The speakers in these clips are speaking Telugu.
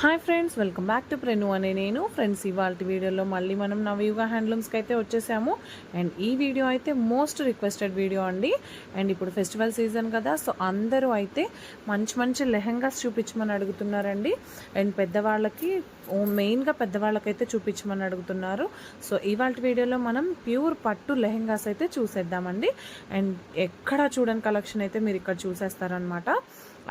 Hi friends welcome back to ప్రెను అనే నేను. ఫ్రెండ్స్ ఇవాళ వీడియోలో మళ్ళీ మనం నవయుగ హ్యాండ్లూమ్స్కి అయితే వచ్చేసాము. అండ్ ఈ వీడియో అయితే మోస్ట్ రిక్వెస్టెడ్ వీడియో అండి. అండ్ ఇప్పుడు ఫెస్టివల్ సీజన్ కదా సో అందరూ అయితే మంచి మంచి లెహెంగాస్ చూపించమని అడుగుతున్నారండి. అండ్ పెద్దవాళ్ళకి మెయిన్గా పెద్దవాళ్ళకైతే చూపించమని అడుగుతున్నారు. సో ఇవాళ వీడియోలో మనం ప్యూర్ పట్టు లెహెంగాస్ అయితే చూసేద్దామండి. అండ్ ఎక్కడ చూడని కలెక్షన్ అయితే మీరు ఇక్కడ చూసేస్తారనమాట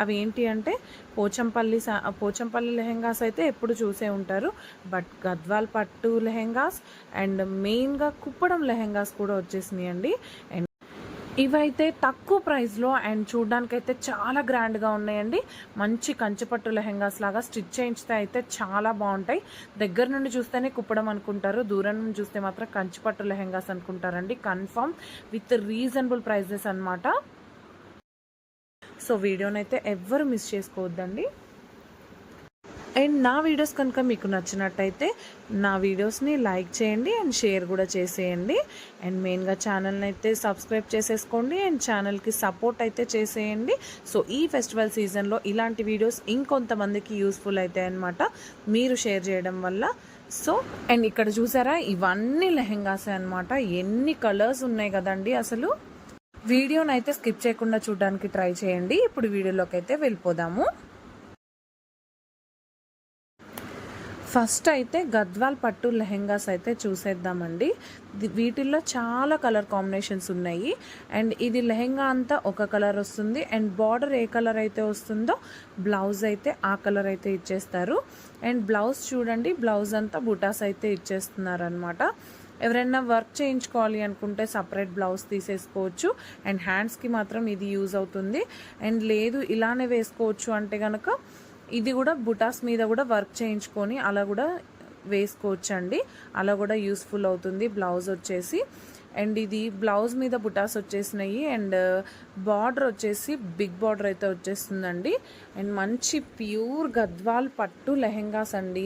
అవి ఏంటి అంటే పోచంపల్లి సా పోచంపల్లి లెహెంగాస్ అయితే ఎప్పుడు చూసే ఉంటారు. బట్ గద్వాల్ పట్టు లెహెంగాస్ అండ్ మెయిన్గా కుప్పడం లెహెంగాస్ కూడా వచ్చేసినాయి అండి. అండ్ ఇవైతే తక్కువ ప్రైస్లో అండ్ చూడ్డానికైతే చాలా గ్రాండ్గా ఉన్నాయండి. మంచి కంచిపట్టు లెహెంగాస్ లాగా స్టిచ్ చేయించితే అయితే చాలా బాగుంటాయి. దగ్గర నుండి చూస్తేనే కుప్పడం అనుకుంటారు. దూరం నుండి చూస్తే మాత్రం కంచిపట్టు లెహెంగాస్ అనుకుంటారండి. కన్ఫర్మ్ విత్ రీజనబుల్ ప్రైజెస్ అనమాట సో వీడియోనైతే ఎవ్వరు మిస్ చేసుకోవద్దండి. అండ్ నా వీడియోస్ కనుక మీకు నచ్చినట్టయితే నా వీడియోస్ని లైక్ చేయండి అండ్ షేర్ కూడా చేసేయండి. అండ్ మెయిన్గా ఛానల్ని అయితే సబ్స్క్రైబ్ చేసేసుకోండి అండ్ ఛానల్కి సపోర్ట్ అయితే చేసేయండి. సో ఈ ఫెస్టివల్ సీజన్లో ఇలాంటి వీడియోస్ ఇంకొంతమందికి యూస్ఫుల్ అవుతాయి అనమాట మీరు షేర్ చేయడం వల్ల. సో అండ్ ఇక్కడ చూసారా? ఇవన్నీ లెహెంగాసే అనమాట ఎన్ని కలర్స్ ఉన్నాయి కదండి అసలు? వీడియోని అయితే స్కిప్ చేయకుండా చూడడానికి ట్రై చేయండి. ఇప్పుడు వీడియోలోకి అయితే వెళ్ళిపోదాము. ఫస్ట్ అయితే గద్వాల్ పట్టు లెహెంగాస్ అయితే చూసేద్దామండి. వీటిల్లో చాలా కలర్ కాంబినేషన్స్ ఉన్నాయి. అండ్ ఇది లెహెంగా అంతా ఒక కలర్ వస్తుంది. అండ్ బార్డర్ ఏ కలర్ అయితే వస్తుందో బ్లౌజ్ అయితే ఆ కలర్ అయితే ఇచ్చేస్తారు. అండ్ బ్లౌజ్ చూడండి బ్లౌజ్ అంతా బుటాస్ అయితే ఇచ్చేస్తున్నారు అనమాట ఎవరైనా వర్క్ చేయించుకోవాలి అనుకుంటే సపరేట్ బ్లౌజ్ తీసేసుకోవచ్చు. అండ్ హ్యాండ్స్కి మాత్రం ఇది యూజ్ అవుతుంది. అండ్ లేదు ఇలానే వేసుకోవచ్చు అంటే కనుక ఇది కూడా బుటాస్ మీద కూడా వర్క్ చేయించుకొని అలా కూడా వేసుకోవచ్చు అండి అలా కూడా యూస్ఫుల్ అవుతుంది బ్లౌజ్ వచ్చేసి. అండ్ ఇది బ్లౌజ్ మీద బుటాస్ వచ్చేసినాయి అండ్ బార్డర్ వచ్చేసి బిగ్ బార్డర్ అయితే వచ్చేస్తుందండి. అండ్ మంచి ప్యూర్ గద్వాల్ పట్టు లెహెంగాస్ అండి.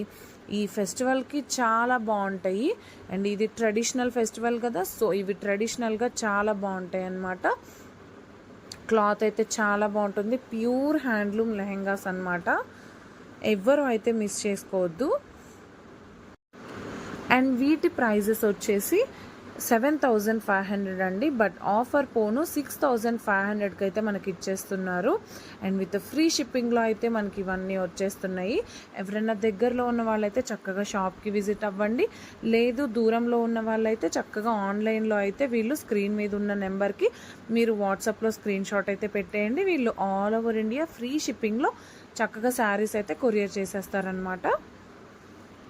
ఈ ఫెస్టివల్కి చాలా బాగుంటాయి. అండ్ ఇది ట్రెడిషనల్ ఫెస్టివల్ కదా సో ఇవి ట్రెడిషనల్గా చాలా బాగుంటాయి అన్నమాట. క్లాత్ అయితే చాలా బాగుంటుంది. ప్యూర్ హ్యాండ్లూమ్ లెహెంగాస్ అనమాట ఎవ్వరూ అయితే మిస్ చేసుకోవద్దు. అండ్ వీటి ప్రైజెస్ వచ్చేసి సెవెన్ థౌజండ్ ఫైవ్ హండ్రెడ్ అండి బట్ ఆఫర్ పోను సిక్స్ థౌజండ్ ఫైవ్ హండ్రెడ్కి అయితే మనకి ఇచ్చేస్తున్నారు అండ్ విత్ ఫ్రీ షిప్పింగ్లో అయితే మనకి ఇవన్నీ వచ్చేస్తున్నాయి. ఎవరైనా దగ్గరలో ఉన్న వాళ్ళైతే చక్కగా షాప్కి విజిట్ అవ్వండి. లేదు దూరంలో ఉన్న వాళ్ళైతే చక్కగా ఆన్లైన్లో అయితే వీళ్ళు స్క్రీన్ మీద ఉన్న నెంబర్కి మీరు వాట్సాప్లో స్క్రీన్ షాట్ అయితే పెట్టేయండి. వీళ్ళు ఆల్ ఓవర్ ఇండియా ఫ్రీ షిప్పింగ్లో చక్కగా శారీస్ అయితే కొరియర్ చేసేస్తారనమాట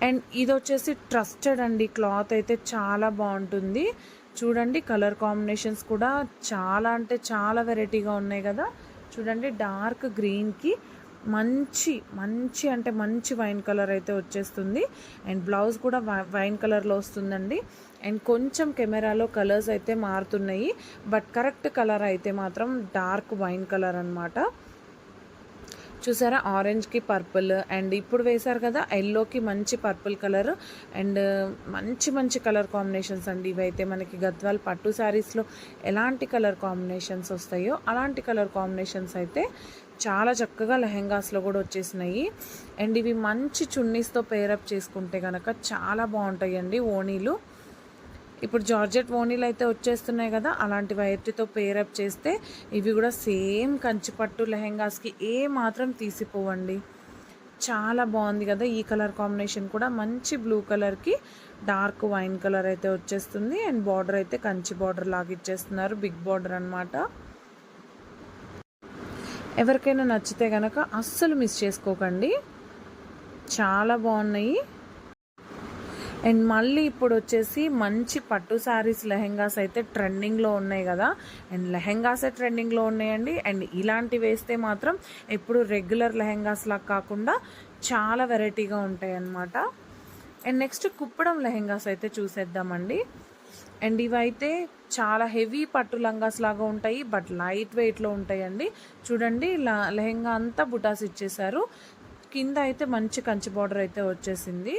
అండ్ ఇది వచ్చేసి ట్రస్టెడ్ అండి. క్లాత్ అయితే చాలా బాగుంటుంది. చూడండి కలర్ కాంబినేషన్స్ కూడా చాలా అంటే చాలా వెరైటీగా ఉన్నాయి కదా. చూడండి డార్క్ గ్రీన్కి మంచి మంచి అంటే మంచి వైన్ కలర్ అయితే వచ్చేస్తుంది. అండ్ బ్లౌజ్ కూడా వైన్ కలర్లో వస్తుందండి. అండ్ కొంచెం కెమెరాలో కలర్స్ అయితే మారుతున్నాయి. బట్ కరెక్ట్ కలర్ అయితే మాత్రం డార్క్ వైన్ కలర్ అనమాట చూసారా? ఆరెంజ్కి పర్పుల్ అండ్ ఇప్పుడు వేశారు కదా ఎల్లోకి మంచి పర్పుల్ కలర్ అండ్ మంచి మంచి కలర్ కాంబినేషన్స్ అండి ఇవైతే మనకి గద్వాల్ పట్టు శారీస్లో ఎలాంటి కలర్ కాంబినేషన్స్ వస్తాయో అలాంటి కలర్ కాంబినేషన్స్ అయితే చాలా చక్కగా లెహెంగాస్లో కూడా వచ్చేసినాయి. అండ్ ఇవి మంచి చున్నీస్తో పేరప్ చేసుకుంటే కనుక చాలా బాగుంటాయండి ఓణీలు. ఇప్పుడు జార్జెట్ ఓనీలు అయితే వచ్చేస్తున్నాయి కదా అలాంటి వైర్టీతో పేరప్ చేస్తే ఇవి కూడా సేమ్ కంచిపట్టు లెహెంగాస్కి ఏ మాత్రం తీసిపోవండి. చాలా బాగుంది కదా ఈ కలర్ కాంబినేషన్ కూడా మంచి బ్లూ కలర్కి డార్క్ వైన్ కలర్ అయితే వచ్చేస్తుంది. అండ్ బార్డర్ అయితే కంచి బార్డర్ లాగా ఇచ్చేస్తున్నారు బిగ్ బార్డర్ అనమాట ఎవరికైనా నచ్చితే కనుక అస్సలు మిస్ చేసుకోకండి. చాలా బాగున్నాయి. అండ్ మళ్ళీ ఇప్పుడు వచ్చేసి మంచి పట్టు శారీస్ లెహెంగాస్ అయితే ట్రెండింగ్లో ఉన్నాయి కదా. అండ్ లెహెంగాసే ట్రెండింగ్లో ఉన్నాయండి. అండ్ ఇలాంటి వేస్తే మాత్రం ఎప్పుడు రెగ్యులర్ లెహెంగాస్ లాగా కాకుండా చాలా వెరైటీగా ఉంటాయి అన్నమాట అండ్ నెక్స్ట్ కుప్పడం లెహెంగాస్ అయితే చూసేద్దామండి. అండ్ ఇవైతే చాలా హెవీ పట్టు లంగాస్ లాగా ఉంటాయి బట్ లైట్ వెయిట్లో ఉంటాయండి. చూడండి లెహెంగా అంతా బుటాస్ ఇచ్చేసారు కింద అయితే మంచి కంచి బార్డర్ అయితే వచ్చేసింది.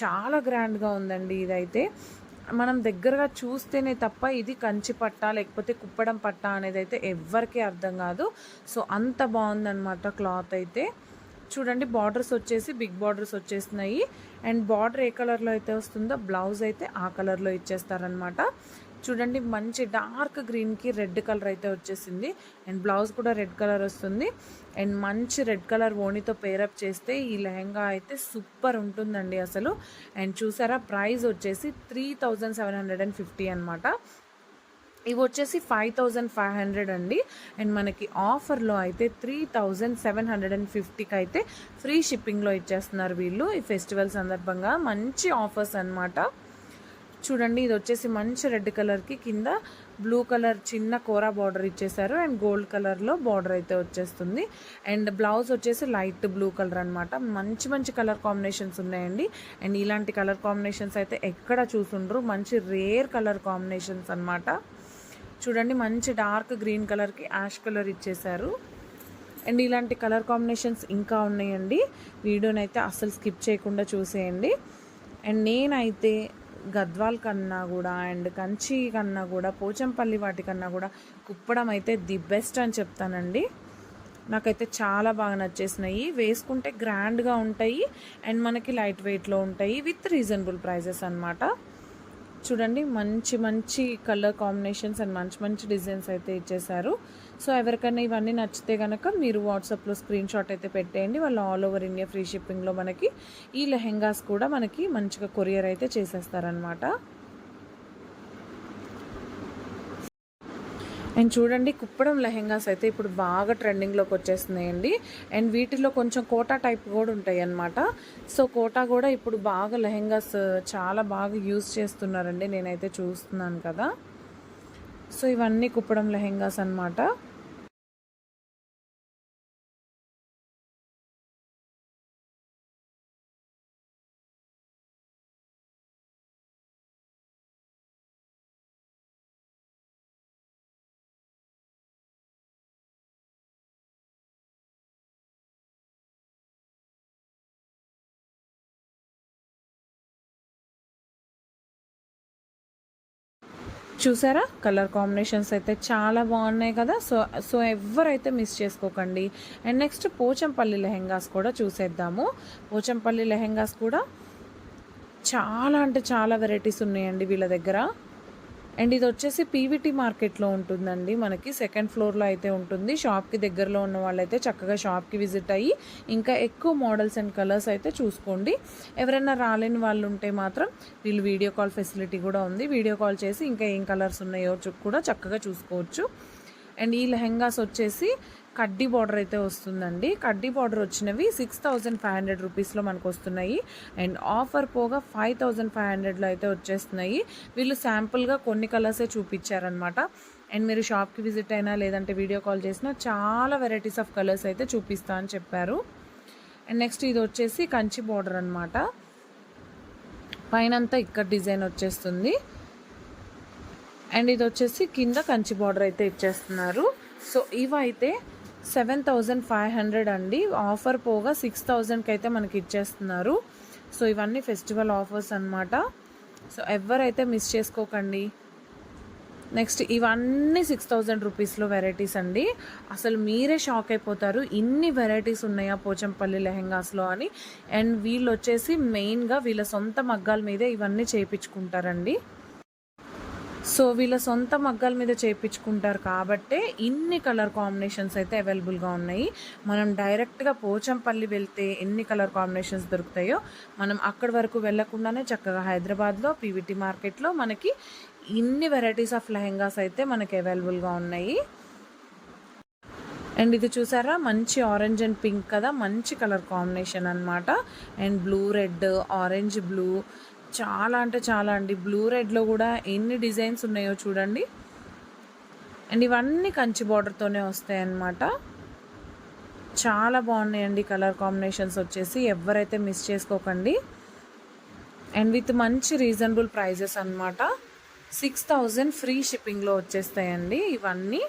చాలా గ్రాండ్గా ఉందండి ఇదైతే. మనం దగ్గరగా చూస్తేనే తప్ప ఇది కంచి పట్ట లేకపోతే కుప్పడం పట్ట అనేది అయితే ఎవ్వరికీ అర్థం కాదు. సో అంత బాగుందన్నమాట క్లాత్ అయితే. చూడండి బార్డర్స్ వచ్చేసి బిగ్ బార్డర్స్ వచ్చేసినాయి. అండ్ బార్డర్ ఏ కలర్లో అయితే వస్తుందో బ్లౌజ్ అయితే ఆ కలర్లో ఇచ్చేస్తారనమాట చూడండి మంచి డార్క్ గ్రీన్కి రెడ్ కలర్ అయితే వచ్చేసింది. అండ్ బ్లౌజ్ కూడా రెడ్ కలర్ వస్తుంది. అండ్ మంచి రెడ్ కలర్ ఓణితో పేరప్ చేస్తే ఈ లెహంగా అయితే సూపర్ ఉంటుందండి అసలు. అండ్ చూసారా ప్రైస్ వచ్చేసి three thousand seven hundred and fifty అనమాట ఇవి వచ్చేసి ఫైవ్ థౌజండ్ ఫైవ్ హండ్రెడ్ అండి. అండ్ మనకి ఆఫర్లో అయితే three thousand seven hundred and ఫిఫ్టీకి అయితే ఫ్రీ షిప్పింగ్లో ఇచ్చేస్తున్నారు వీళ్ళు ఈ ఫెస్టివల్ సందర్భంగా. మంచి ఆఫర్స్ అనమాట చూడండి ఇది వచ్చేసి మంచి రెడ్ కలర్కి కింద బ్లూ కలర్ చిన్న కోరా బార్డర్ ఇచ్చేసారు అండ్ గోల్డ్ కలర్లో బార్డర్ అయితే వచ్చేస్తుంది. అండ్ బ్లౌజ్ వచ్చేసి లైట్ బ్లూ కలర్ అనమాట మంచి మంచి కలర్ కాంబినేషన్స్ ఉన్నాయండి. అండ్ ఇలాంటి కలర్ కాంబినేషన్స్ అయితే ఎక్కడ చూసుండ్రు. మంచి రేర్ కలర్ కాంబినేషన్స్ అనమాట చూడండి మంచి డార్క్ గ్రీన్ కలర్కి యాష్ కలర్ ఇచ్చేసారు అండ్ ఇలాంటి కలర్ కాంబినేషన్స్ ఇంకా ఉన్నాయండి. వీడియోనైతే అస్సలు స్కిప్ చేయకుండా చూసేయండి. అండ్ నేనైతే గద్వాల్ కన్నా కూడా అండ్ కంచి కన్నా కూడా పోచంపల్లి వాటికన్నా కూడా కుప్పడం అయితే ది బెస్ట్ అని చెప్తానండి. నాకైతే చాలా బాగా నచ్చేసినాయి. వేసుకుంటే గ్రాండ్గా ఉంటాయి అండ్ మనకి లైట్ వెయిట్లో ఉంటాయి విత్ రీజనబుల్ ప్రైజెస్ అనమాట చూడండి మంచి మంచి కలర్ కాంబినేషన్స్ అండ్ మంచి మంచి డిజైన్స్ అయితే ఇచ్చేసారు సో ఎవరికైనా ఇవన్నీ నచ్చితే కనుక మీరు వాట్సాప్లో స్క్రీన్ షాట్ అయితే పెట్టేయండి. వాళ్ళు ఆల్ ఓవర్ ఇండియా ఫ్రీ షిప్పింగ్లో మనకి ఈ లెహెంగాస్ కూడా మనకి మంచిగా కొరియర్ అయితే చేసేస్తారనమాట అండ్ చూడండి కుప్పడం లెహెంగాస్ అయితే ఇప్పుడు బాగా ట్రెండింగ్లోకి వచ్చేస్తున్నాయండి. అండ్ వీటిలో కొంచెం కోటా టైప్ కూడా ఉంటాయి అన్నమాట సో కోటా కూడా ఇప్పుడు బాగా లెహెంగాస్ చాలా బాగా యూజ్ చేస్తున్నారండి. నేనైతే చూస్తున్నాను కదా. సో ఇవన్నీ కుప్పడం లెహెంగాస్ అనమాట చూసారా? కలర్ కాంబినేషన్స్ అయితే చాలా బాగున్నాయి కదా? సో సో ఎవరైతే మిస్ చేసుకోకండి. అండ్ నెక్స్ట్ పోచంపల్లి లెహెంగాస్ కూడా చూసేద్దాము. పోచంపల్లి లెహెంగాస్ కూడా చాలా అంటే చాలా వెరైటీస్ ఉన్నాయండి వీళ్ళ దగ్గర. అండ్ ఇది వచ్చేసి పీవీటీ మార్కెట్లో ఉంటుందండి. మనకి సెకండ్ ఫ్లోర్లో అయితే ఉంటుంది. షాప్కి దగ్గరలో ఉన్న వాళ్ళైతే చక్కగా షాప్కి విజిట్ అయ్యి ఇంకా ఎక్కువ మోడల్స్ అండ్ కలర్స్ అయితే చూసుకోండి. ఎవరైనా రాలేని వాళ్ళు ఉంటే మాత్రం వీళ్ళు వీడియో కాల్ ఫెసిలిటీ కూడా ఉంది. వీడియో కాల్ చేసి ఇంకా ఏం కలర్స్ ఉన్నాయో కూడా చక్కగా చూసుకోవచ్చు. అండ్ ఈ లెహెంగాస్ వచ్చేసి కడ్డీ బార్డర్ అయితే వస్తుందండి. కడ్డీ బార్డర్ వచ్చినవి సిక్స్ థౌజండ్ ఫైవ్ హండ్రెడ్ రూపీస్లో మనకు వస్తున్నాయి అండ్ ఆఫర్ పోగా ఫైవ్ థౌజండ్ ఫైవ్ హండ్రెడ్లో అయితే వచ్చేస్తున్నాయి. వీళ్ళు శాంపుల్గా కొన్ని కలర్సే చూపించారనమాట అండ్ మీరు షాప్కి విజిట్ అయినా లేదంటే వీడియో కాల్ చేసినా చాలా వెరైటీస్ ఆఫ్ కలర్స్ అయితే చూపిస్తా అని చెప్పారు. అండ్ నెక్స్ట్ ఇది వచ్చేసి కంచి బార్డర్ అనమాట పైనంతా ఇక్కడ డిజైన్ వచ్చేస్తుంది. అండ్ ఇది వచ్చేసి కింద కంచి బార్డర్ అయితే ఇచ్చేస్తున్నారు. సో ఇవైతే సెవెన్ థౌజండ్ ఫైవ్ హండ్రెడ్ అండి. ఆఫర్ పోగా సిక్స్ థౌజండ్కి అయితే మనకి ఇచ్చేస్తున్నారు సో ఇవన్నీ ఫెస్టివల్ ఆఫర్స్ అనమాట సో ఎవరైతే మిస్ చేసుకోకండి. నెక్స్ట్ ఇవన్నీ సిక్స్ థౌజండ్ రూపీస్లో వెరైటీస్ అండి. అసలు మీరే షాక్ అయిపోతారు. ఇన్ని వెరైటీస్ ఉన్నాయా పోచంపల్లి లెహెంగాస్లో అని. అండ్ వీళ్ళు వచ్చేసి మెయిన్గా వీళ్ళ సొంత మగ్గాల మీదే ఇవన్నీ చేయించుకుంటారండి సో వీళ్ళ సొంత మగ్గల మీద చేయించుకుంటారు కాబట్టే ఇన్ని కలర్ కాంబినేషన్స్ అయితే అవైలబుల్గా ఉన్నాయి. మనం డైరెక్ట్గా పోచంపల్లి వెళ్తే ఎన్ని కలర్ కాంబినేషన్స్ దొరుకుతాయో మనం అక్కడి వరకు వెళ్ళకుండానే చక్కగా హైదరాబాద్లో పీవీటీ మార్కెట్లో మనకి ఇన్ని వెరైటీస్ ఆఫ్ లెహెంగాస్ అయితే మనకి అవైలబుల్గా ఉన్నాయి. అండ్ ఇది చూసారా? మంచి ఆరెంజ్ అండ్ పింక్ కదా? మంచి కలర్ కాంబినేషన్ అనమాట and blue red orange blue చాలా అంటే చాలా అండి. బ్లూ రెడ్లో కూడా ఎన్ని డిజైన్స్ ఉన్నాయో చూడండి. అండ్ ఇవన్నీ కంచి బార్డర్తోనే వస్తాయి అన్నమాట చాలా బాగున్నాయండి కలర్ కాంబినేషన్స్ వచ్చేసి. ఎవరైతే మిస్ చేసుకోకండి. అండ్ విత్ మంచి రీజనబుల్ ప్రైజెస్ అనమాట సిక్స్ థౌజండ్ ఫ్రీ షిప్పింగ్లో వచ్చేస్తాయండి ఇవన్నీ.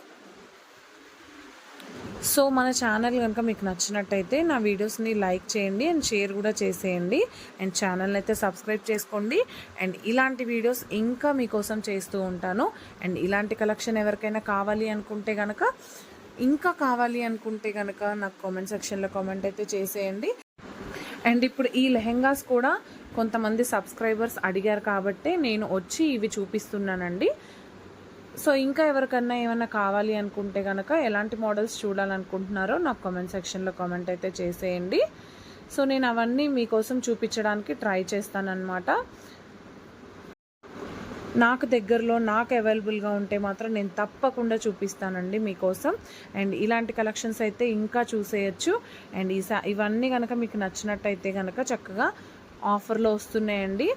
సో మన ఛానల్ కనుక మీకు నచ్చినట్టయితే నా వీడియోస్ని లైక్ చేయండి అండ్ షేర్ కూడా చేసేయండి. అండ్ ఛానల్ని అయితే సబ్స్క్రైబ్ చేసుకోండి. అండ్ ఇలాంటి వీడియోస్ ఇంకా మీకోసం చేస్తూ ఉంటాను. అండ్ ఇలాంటి కలెక్షన్ ఎవరికైనా కావాలి అనుకుంటే కనుక ఇంకా కావాలి అనుకుంటే కనుక నాకు కామెంట్ సెక్షన్లో కామెంట్ అయితే చేసేయండి. అండ్ ఇప్పుడు ఈ లెహెంగాస్ కూడా కొంతమంది సబ్స్క్రైబర్స్ అడిగారు కాబట్టి నేను వచ్చి ఇవి చూపిస్తున్నానండి. సో ఇంకా ఎవరికన్నా ఏమైనా కావాలి అనుకుంటే కనుక ఎలాంటి మోడల్స్ చూడాలనుకుంటున్నారో నాకు కామెంట్ సెక్షన్లో కామెంట్ అయితే చేసేయండి. సో నేను అవన్నీ మీకోసం చూపించడానికి ట్రై చేస్తానన్నమాట. నాకు దగ్గరలో నాకు అవైలబుల్గా ఉంటే మాత్రం నేను తప్పకుండా చూపిస్తానండి మీకోసం. అండ్ ఇలాంటి కలెక్షన్స్ అయితే ఇంకా చూసేయచ్చు. అండ్ ఈ ఇవన్నీ కనుక మీకు నచ్చినట్టయితే కనుక చక్కగా ఆఫర్లో వస్తున్నాయండి.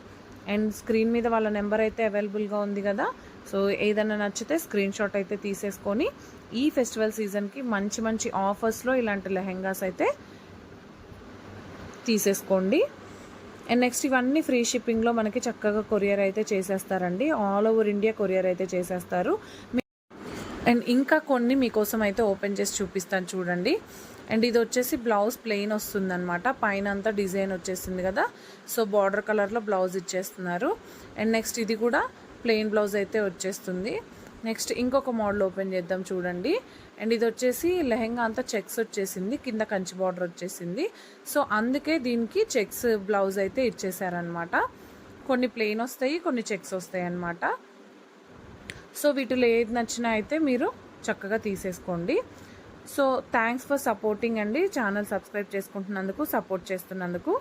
అండ్ స్క్రీన్ మీద వాళ్ళ నెంబర్ అయితే అవైలబుల్గా ఉంది కదా. సో ఏదైనా నచ్చితే స్క్రీన్ షాట్ అయితే తీసేసుకొని ఈ ఫెస్టివల్ సీజన్కి మంచి మంచి ఆఫర్స్లో ఇలాంటి లెహెంగాస్ అయితే తీసేసుకోండి. అండ్ నెక్స్ట్ ఇవన్నీ ఫ్రీ షిప్పింగ్లో మనకి చక్కగా కొరియర్ అయితే చేసేస్తారండి. ఆల్ ఓవర్ ఇండియా కొరియర్ అయితే చేసేస్తారు. అండ్ ఇంకా కొన్ని మీకోసం అయితే ఓపెన్ చేసి చూపిస్తాను చూడండి. అండ్ ఇది వచ్చేసి బ్లౌజ్ ప్లెయిన్ వస్తుందన్నమాట. పైన అంతా డిజైన్ వచ్చేసింది కదా. సో బార్డర్ కలర్లో బ్లౌజ్ ఇచ్చేస్తున్నారు. అండ్ నెక్స్ట్ ఇది కూడా ప్లెయిన్ బ్లౌజ్ అయితే వచ్చేస్తుంది. నెక్స్ట్ ఇంకొక మోడల్ ఓపెన్ చేద్దాం చూడండి. అండ్ ఇది వచ్చేసి లెహెంగా అంతా చెక్స్ వచ్చేసింది కింద కంచి బార్డర్ వచ్చేసింది. సో అందుకే దీనికి చెక్స్ బ్లౌజ్ అయితే ఇచ్చేసారనమాట కొన్ని ప్లెయిన్ వస్తాయి కొన్ని చెక్స్ వస్తాయి అన్నమాట. సో వీటిలో ఏది నచ్చినా అయితే మీరు చక్కగా తీసేసుకోండి. సో థ్యాంక్స్ ఫర్ సపోర్టింగ్ అండి. ఛానల్ సబ్స్క్రైబ్ చేసుకుంటున్నందుకు సపోర్ట్ చేస్తున్నందుకు.